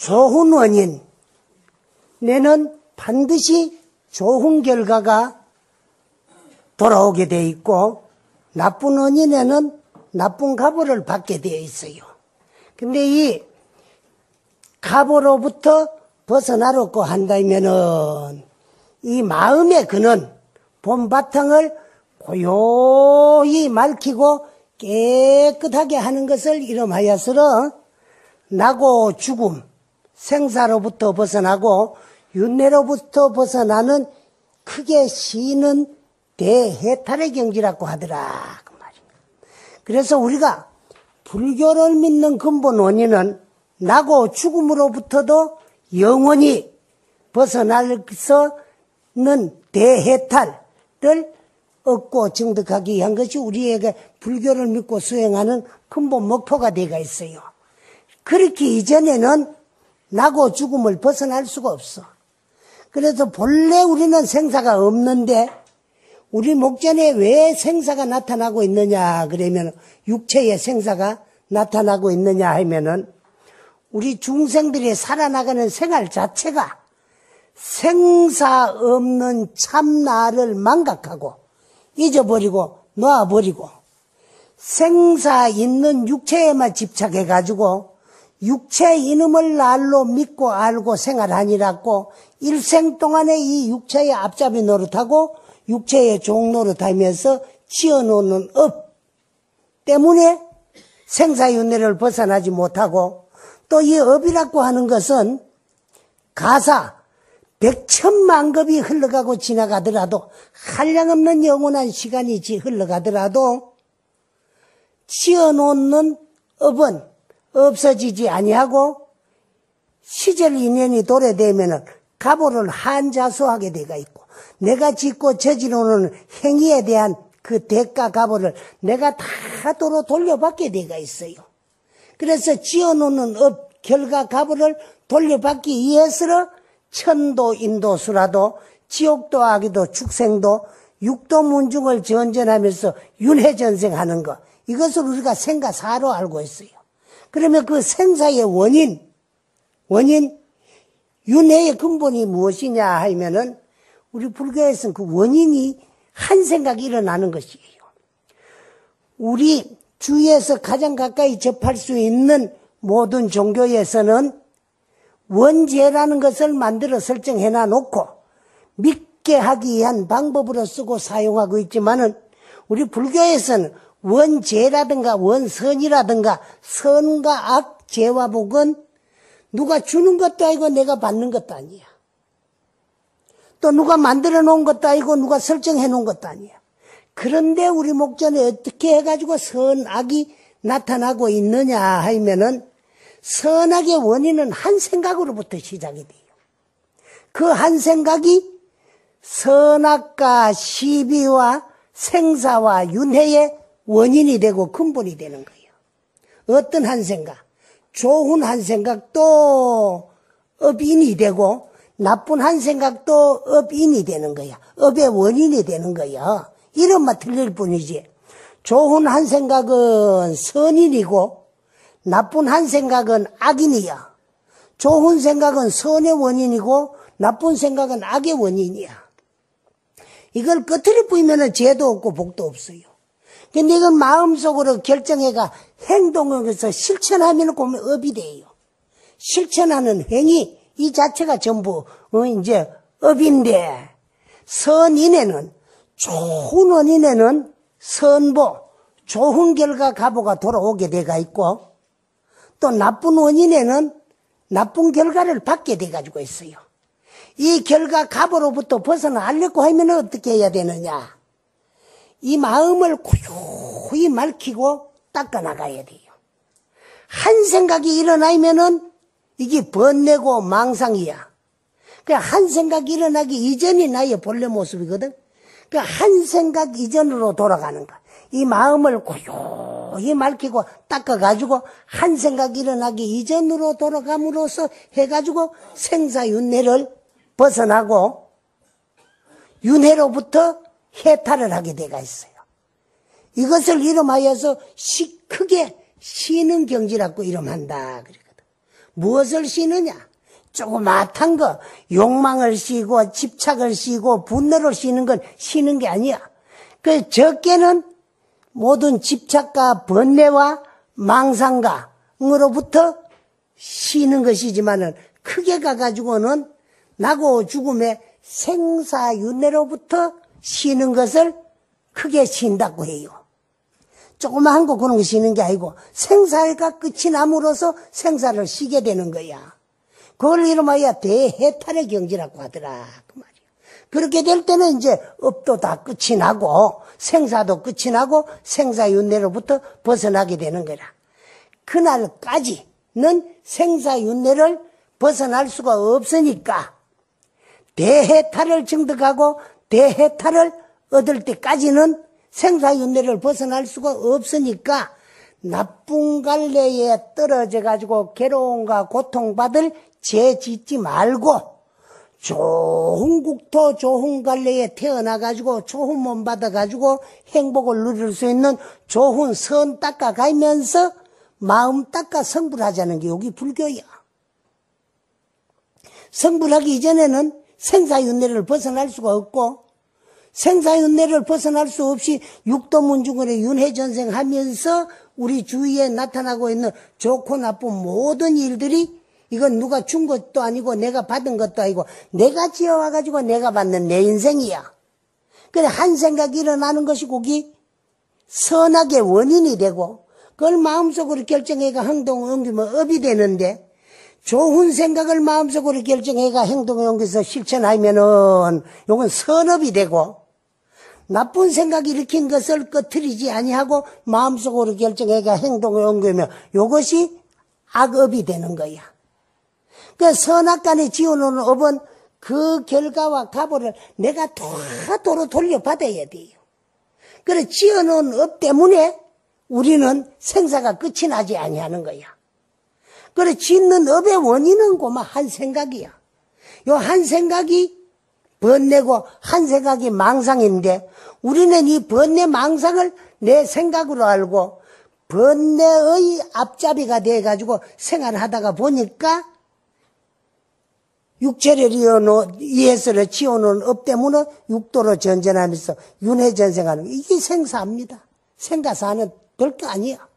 좋은 원인, 내는 반드시 좋은 결과가 돌아오게 돼 있고 나쁜 원인에는 나쁜 가보를 받게 되어 있어요. 근데 이 가보로부터 벗어나려고 한다면은 이 마음의 근원, 봄바탕을 고요히 맑히고 깨끗하게 하는 것을 이름하여서 나고 죽음, 생사로부터 벗어나고 윤회로부터 벗어나는 크게 쉬는 대해탈의 경지라고 하더라. 그 말입니다. 그래서 우리가 불교를 믿는 근본 원인은 나고 죽음으로부터도 영원히 벗어나서는 대해탈을 얻고 정득하기 위한 것이 우리에게 불교를 믿고 수행하는 근본 목표가 되어 있어요. 그렇게 이전에는 나고 죽음을 벗어날 수가 없어. 그래서 본래 우리는 생사가 없는데 우리 목전에 왜 생사가 나타나고 있느냐 그러면 육체의 생사가 나타나고 있느냐 하면은 우리 중생들이 살아나가는 생활 자체가 생사 없는 참나를 망각하고 잊어버리고 놔버리고 생사 있는 육체에만 집착해가지고 육체 이놈을 날로 믿고 알고 생활하니라고 일생 동안에 이 육체의 앞잡이 노릇하고 육체의 종 노릇하면서 지어놓는 업 때문에 생사윤회를 벗어나지 못하고 또 이 업이라고 하는 것은 가사 백천만 급이 흘러가고 지나가더라도 한량없는 영원한 시간이 흘러가더라도 지어놓는 업은 없어지지 아니하고 시절 인연이 도래되면은 가보를 한자수하게 되가 있고 내가 짓고 저지르는 행위에 대한 그 대가 가보를 내가 다 도로 돌려받게 되가 있어요. 그래서 지어놓는 업 결과 가보를 돌려받기 위해서 천도 인도수라도 지옥도 아기도 축생도 육도 문중을 전전하면서 윤회전생하는 것 이것을 우리가 생가사로 알고 있어요. 그러면 그 생사의 원인 원인 윤회의 근본이 무엇이냐 하면은 우리 불교에서는 그 원인이 한 생각이 일어나는 것이에요. 우리 주위에서 가장 가까이 접할 수 있는 모든 종교에서는 원죄라는 것을 만들어 설정해 놔놓고 믿게 하기 위한 방법으로 쓰고 사용하고 있지만은 우리 불교에서는 원죄라든가 원선이라든가 선과 악, 죄와 복은 누가 주는 것도 아니고 내가 받는 것도 아니야. 또 누가 만들어 놓은 것도 아니고 누가 설정해 놓은 것도 아니야. 그런데 우리 목전에 어떻게 해가지고 선악이 나타나고 있느냐 하면은 선악의 원인은 한 생각으로부터 시작이 돼요. 그 한 생각이 선악과 시비와 생사와 윤회의 원인이 되고 근본이 되는 거예요. 어떤 한 생각? 좋은 한 생각도 업인이 되고 나쁜 한 생각도 업인이 되는 거야. 업의 원인이 되는 거야. 이름만 틀릴 뿐이지. 좋은 한 생각은 선인이고 나쁜 한 생각은 악인이야. 좋은 생각은 선의 원인이고 나쁜 생각은 악의 원인이야. 이걸 끝으로 보이면 죄도 없고 복도 없어요. 근데 이건 마음속으로 결정해가 행동에서 실천하면 보면 업이 돼요. 실천하는 행위 이 자체가 전부 어 이제 업인데 선인에는 좋은 원인에는 선보 좋은 결과 가보가 돌아오게 돼가 있고 또 나쁜 원인에는 나쁜 결과를 받게 돼 가지고 있어요. 이 결과 가보로부터 벗어나려고 하면 어떻게 해야 되느냐? 이 마음을 고요히 맑히고 닦아나가야 돼요. 한 생각이 일어나면은 이게 번뇌고 망상이야. 그한 생각이 일어나기 이전이 나의 본래 모습이거든. 그한 생각 이전으로 돌아가는 거야. 이 마음을 고요히 맑히고 닦아가지고 한 생각이 일어나기 이전으로 돌아감으로써 해가지고 생사윤회를 벗어나고 윤회로부터 해탈을 하게 돼가 있어요. 이것을 이름하여서 시, 크게 쉬는 경지라고 이름한다. 그러거든. 무엇을 쉬느냐? 조그마한 거, 욕망을 쉬고, 집착을 쉬고, 분노를 쉬는 건 쉬는 게 아니야. 그 적게는 모든 집착과 번뇌와 망상가으로부터 쉬는 것이지만은 크게 가가지고는 나고 죽음의 생사윤회로부터 쉬는 것을 크게 쉰다고 해요. 조그마한 거 그런 거 쉬는 게 아니고 생사가 끝이 남으로써 생사를 쉬게 되는 거야. 그걸 이름하여 대해탈의 경지라고 하더라. 그 말이야. 그렇게 될 때는 이제 업도 다 끝이 나고 생사도 끝이 나고 생사윤회로부터 벗어나게 되는 거라. 그날까지는 생사윤회를 벗어날 수가 없으니까 대해탈을 증득하고 대해탈을 얻을 때까지는 생사윤회를 벗어날 수가 없으니까 나쁜 갈래에 떨어져 가지고 괴로움과 고통받을 죄 짓지 말고 좋은 국토 좋은 갈래에 태어나 가지고 좋은 몸 받아 가지고 행복을 누릴 수 있는 좋은 선 닦아 가면서 마음 닦아 성불하자는 게 여기 불교야. 성불하기 이전에는 생사윤회를 벗어날 수가 없고 생사윤회를 벗어날 수 없이 육도문중원의 윤회전생 하면서 우리 주위에 나타나고 있는 좋고 나쁜 모든 일들이 이건 누가 준 것도 아니고 내가 받은 것도 아니고 내가 지어와가지고 내가 받는 내 인생이야. 그래 한 생각이 일어나는 것이 거기 선악의 원인이 되고 그걸 마음속으로 결정해가 행동을 옮기면 업이 되는데 좋은 생각을 마음속으로 결정해가 행동을 옮겨서 실천하면은 이건 선업이 되고 나쁜 생각 일으킨 것을 꺼트리지 아니하고 마음속으로 결정해가 행동을 옮기면 이것이 악업이 되는 거야. 그 선악 간에 지어놓은 업은 그 결과와 가보를 내가 다 도로 돌려받아야 돼요. 그래 지어놓은 업 때문에 우리는 생사가 끝이 나지 아니하는 거야. 그래 짓는 업의 원인은 고마 한 생각이야. 요 한 생각이 번뇌고 한 생각이 망상인데 우리는 이 번뇌 망상을 내 생각으로 알고 번뇌의 앞잡이가 돼 가지고 생활하다가 보니까 육체를 이해서를 지어놓은 업 때문에 육도로 전전하면서 윤회전생하는 이게 생사입니다. 생가사는 별거 아니야.